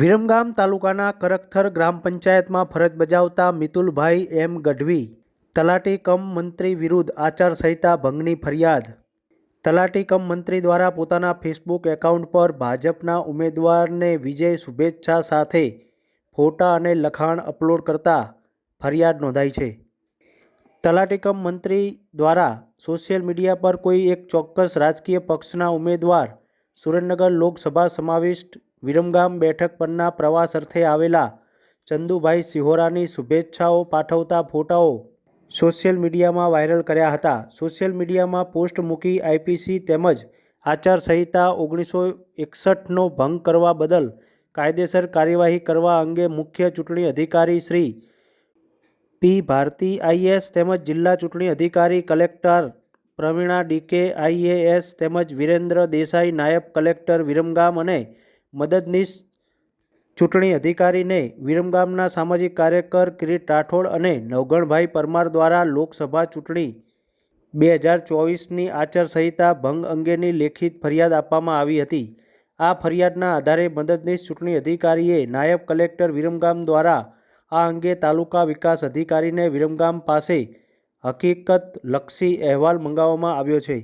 વિરમગામ તાલુકાના કરકથર ગ્રામ પંચાયતમાં ફરજ બજાવતા મિતુલભાઈ એમ ગઢવી તલાટી કમ મંત્રી વિરુદ્ધ આચારસંહિતા ભંગની ફરિયાદ. તલાટી કમ મંત્રી દ્વારા પોતાના ફેસબુક એકાઉન્ટ પર ભાજપના ઉમેદવારને વિજય શુભેચ્છા સાથે ફોટા અને લખાણ અપલોડ કરતા ફરિયાદ નોંધાઈ છે. તલાટીકમ મંત્રી દ્વારા સોશિયલ મીડિયા પર કોઈ એક ચોક્કસ રાજકીય પક્ષના ઉમેદવાર સુરેન્દ્રનગર લોકસભા સમાવિષ્ટ વિરમગામ બેઠક પરના પ્રવાસ અર્થે આવેલા ચંદુભાઈ સિહોરાની શુભેચ્છાઓ પાઠવતા ફોટાઓ સોશિયલ મીડિયામાં વાયરલ કર્યા હતા. સોશિયલ મીડિયામાં પોસ્ટ મૂકી આઈપીસી તેમજ આચારસંહિતા ઓગણીસો એકસઠનો ભંગ કરવા બદલ કાયદેસર કાર્યવાહી કરવા અંગે મુખ્ય ચૂંટણી અધિકારી શ્રી પી ભારતી આઈએસ તેમજ જિલ્લા ચૂંટણી અધિકારી કલેક્ટર પ્રવીણા ડીકે આઈએએસ તેમજ વિરેન્દ્ર દેસાઈ નાયબ કલેક્ટર વિરમગામ અને મદદનીશ ચૂંટણી અધિકારીને વિરમગામના સામાજિક કાર્યકર કિરીટ રાઠોડ અને નવગણભાઈ પરમાર દ્વારા લોકસભા ચૂંટણી બે હજાર ચોવીસની આચારસંહિતા ભંગ અંગેની લેખિત ફરિયાદ આપવામાં આવી હતી. આ ફરિયાદના આધારે મદદનીશ ચૂંટણી અધિકારીએ નાયબ કલેક્ટર વિરમગામ દ્વારા આ અંગે તાલુકા વિકાસ અધિકારીને વિરમગામ પાસે હકીકત લક્ષી અહેવાલ મંગાવવામાં આવ્યો છે.